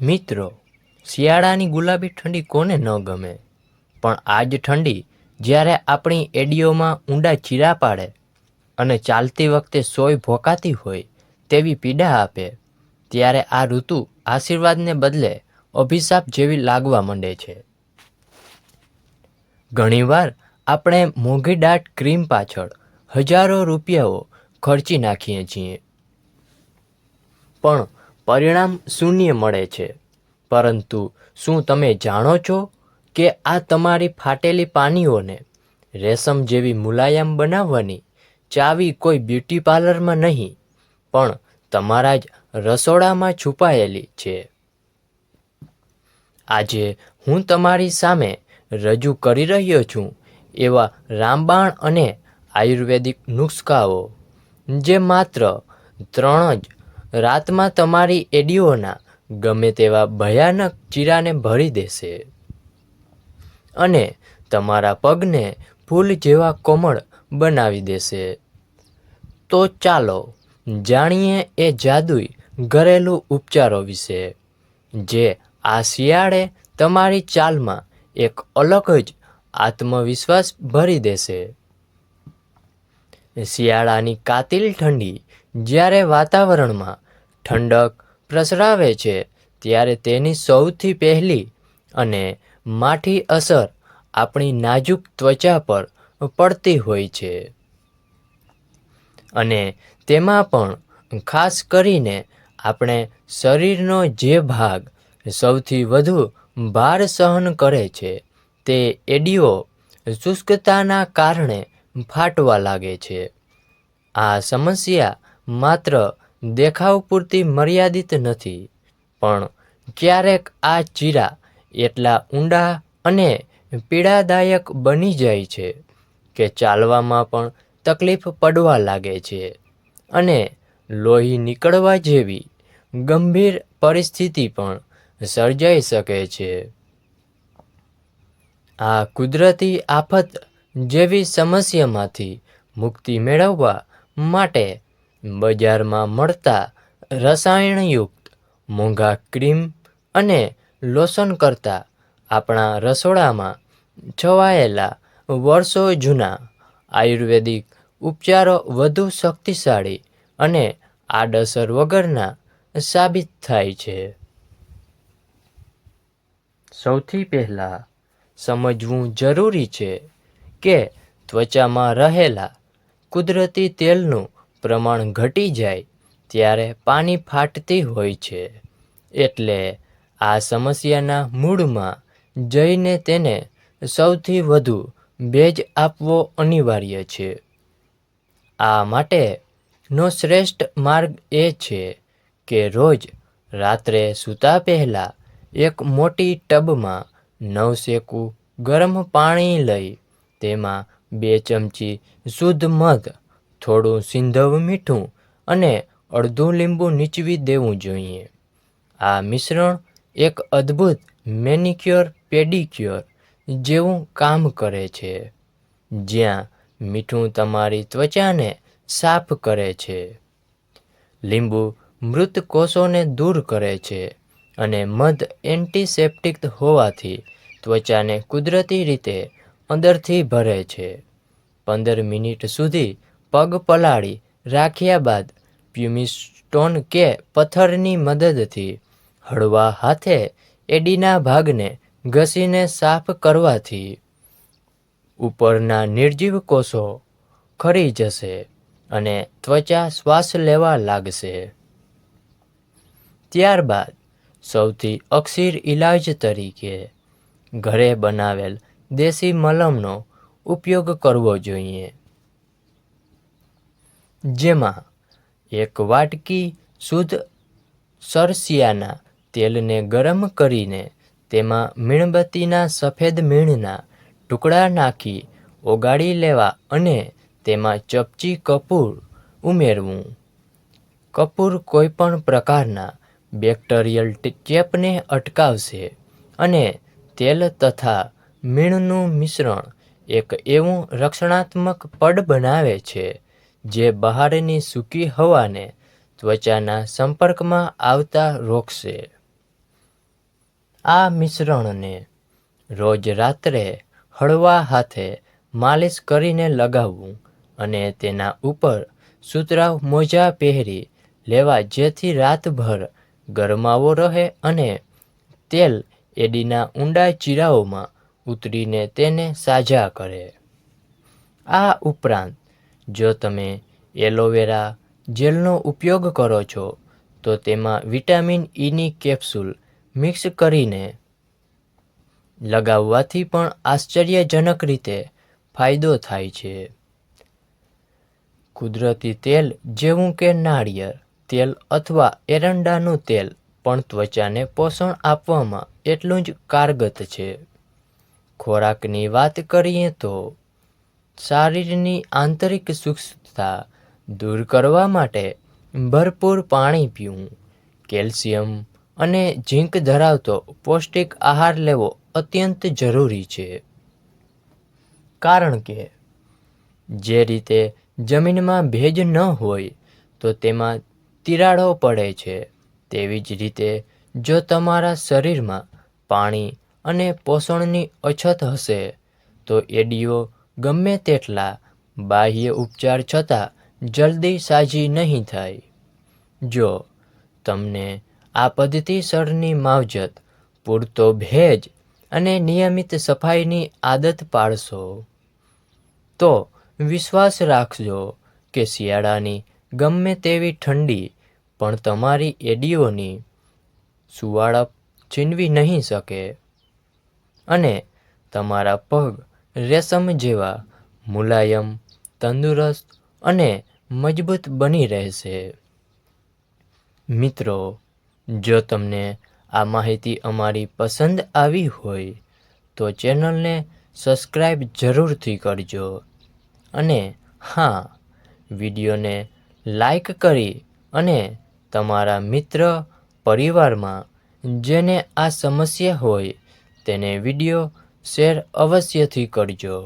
મિત્રો, શિયાળાની ગુલાબી ઠંડી કોને ન ગમે? પણ આ જ ઠંડી જ્યારે આપણી એડીઓમાં ઊંડા ચીરા પાડે અને ચાલતી વખતે સોય ભોકાતી હોય તેવી પીડા આપે, ત્યારે આ ઋતુ આશીર્વાદને બદલે અભિશાપ જેવી લાગવા માંડે છે. ઘણીવાર આપણે મોંઘી દાટ ક્રીમ પાછળ હજારો રૂપિયાઓ ખર્ચી નાખીએ છીએ. પણ પરિણામ શૂન્ય મળે છે. પરંતુ શું તમે જાણો છો કે આ તમારી ફાટેલી પાનીઓને રેશમ જેવી મુલાયમ બનાવવાની ચાવી કોઈ બ્યુટી પાર્લરમાં નહીં, પણ તમારા જ રસોડામાં છુપાયેલી છે. આજે હું તમારી સામે રજૂ કરી રહ્યો છું એવા રામબાણ અને આયુર્વેદિક નુસ્ખાઓ, જે માત્ર ત્રણ જ રાતમાં તમારી એડીઓના ગમે તેવા ભયાનક ચીરાને ભરી દેશે. અને તમારા પગને ફૂલ જેવા કોમળ બનાવી દેશે. તો ચાલો જાણીએ એ જાદુઈ ઘરેલું ઉપચારો વિશે, જે આ શિયાળે તમારી ચાલમાં એક અલગ જ આત્મવિશ્વાસ ભરી દેશે. શિયાળાની કાતિલ ઠંડી જ્યારે વાતાવરણમાં ઠંડક પ્રસરાવે છે, ત્યારે તેની સૌથી પહેલી અને માઠી અસર આપણી નાજુક ત્વચા પર પડતી હોય છે. અને તેમાં પણ ખાસ કરીને આપણે શરીરનો જે ભાગ સૌથી વધુ ભાર સહન કરે છે, તે એડીઓ શુષ્કતાના કારણે ફાટવા લાગે છે. આ સમસ્યા માત્ર દેખાવ પૂરતી મર્યાદિત નથી. પણ ક્યારેક આ ચીરા એટલા ઊંડા અને પીડાદાયક બની જાય છે કે ચાલવામાં પણ તકલીફ પડવા લાગે છે અને લોહી નીકળવા જેવી ગંભીર પરિસ્થિતિ પણ સર્જાઈ શકે છે. આ કુદરતી આફત જેવી સમસ્યામાંથી મુક્તિ મેળવવા માટે બજારમાં મળતા રસાયણયુક્ત મોંઘા ક્રીમ અને લોશન કરતાં આપણા રસોડામાં છવાયેલા વર્ષો જૂના આયુર્વેદિક ઉપચારો વધુ શક્તિશાળી અને આડઅસર વગરના સાબિત થાય છે. સૌથી પહેલાં સમજવું જરૂરી છે કે ત્વચામાં રહેલા કુદરતી તેલનું પ્રમાણ ઘટી જાય ત્યારે પાણી ફાટતી હોય છે. એટલે આ સમસ્યાના મૂળમાં જઈને તેને સૌથી વધુ ભેજ આપવો અનિવાર્ય છે. આ માટેનો શ્રેષ્ઠ માર્ગ એ છે કે રોજ રાત્રે સૂતા પહેલાં એક મોટી ટબમાં નવશેકું ગરમ પાણી લઈ તેમાં બે ચમચી શુદ્ધ મધ થોડું સિંધવ મીઠું અને અડધું લીંબુ નીચવી દેવું જોઈએ. આ મિશ્રણ એક અદ્ભુત મેનિક્યોર પેડિક્યોર જેવું કામ કરે છે, જ્યાં મીઠું તમારી ત્વચાને સાફ કરે છે. લીંબુ મૃત કોષોને દૂર કરે છે અને મધ એન્ટિસેપ્ટિક હોવાથી ત્વચાને કુદરતી રીતે અંદરથી ભરે છે. પંદર મિનિટ સુધી પગ પલાળી રાખ્યા બાદ પ્યુમિસ્ટોન કે પથ્થરની મદદથી હળવા હાથે એડીના ભાગને ઘસીને સાફ કરવાથી ઉપરના નિર્જીવ કોષો ખરી જશે અને ત્વચા શ્વાસ લેવા લાગશે. ત્યારબાદ સૌથી અક્ષીર ઇલાજ તરીકે ઘરે બનાવેલ દેશી મલમનો ઉપયોગ કરવો જોઈએ. જેમાં એક વાટકી શુદ્ધ સરસિયાના તેલને ગરમ કરીને તેમાં મીણબત્તીના સફેદ મીણના ટુકડા નાખી ઓગાળી લેવા અને તેમાં ચપચી કપૂર ઉમેરવું. કપૂર કોઈપણ પ્રકારના બેક્ટેરિયલ ચેપને અટકાવશે અને તેલ તથા મીણનું મિશ્રણ એક એવું રક્ષણાત્મક પડ બનાવે છે જે બહારની સૂકી હવાને ત્વચાના સંપર્કમાં આવતા રોકશે. આ મિશ્રણને રોજ રાત્રે હળવા હાથે માલિશ કરીને લગાવવું અને તેના ઉપર સુતરાવ મોજા પહેરી લેવા જેથી રાતભર ગરમાવો રહે અને તેલ એડીના ઊંડા ચીરાઓમાં ઉતરીને તેને સાજા કરે. આ ઉપરાંત જો તમે એલોવેરા જેલનો ઉપયોગ કરો છો, તો તેમાં વિટામિન ઈની કેપ્સ્યુલ મિક્સ કરીને લગાવવાથી પણ આશ્ચર્યજનક રીતે ફાયદો થાય છે. કુદરતી તેલ જેવું કે નાળિયેર તેલ અથવા એરંડાનું તેલ પણ ત્વચાને પોષણ આપવામાં એટલું જ કારગત છે. ખોરાકની વાત કરીએ તો શરીરની આંતરિક સુસ્તતા દૂર કરવા માટે ભરપૂર પાણી પીવું, કેલ્શિયમ અને ઝીંક ધરાવતો પૌષ્ટિક આહાર લેવો અત્યંત જરૂરી છે. કારણ કે, જે રીતે જમીનમાં ભેજ ન હોય, તો તેમાં તિરાડો પડે છે. તેવી જ રીતે, જો તમારા શરીરમાં પાણી અને પોષણની અછત હશે, તો એડીઓ ગમે તેટલા બાહ્ય ઉપચાર છતાં જલ્દી સાજી નહીં થાય. જો તમને આ પદ્ધતિસરની માવજત, પૂરતો ભેજ અને નિયમિત સફાઈની આદત પાડશો, તો વિશ્વાસ રાખજો કે શિયાળાની ગમે તેવી ઠંડી પણ તમારી એડીઓની સુવાળપ છીનવી નહીં શકે. અને તમારા પગ રેશમ જેવા મુલાયમ, તંદુરસ્ત અને મજબૂત બની રહેશે. મિત્રો, જો તમને આ માહિતી અમારી પસંદ આવી હોય, તો ચેનલને સબસ્ક્રાઈબ જરૂરથી કરજો. અને હા, વિડીયોને લાઈક કરી અને તમારા મિત્ર પરિવારમાં જેને આ સમસ્યા હોય તેને વીડિયો શેર અવશ્યથી કરજો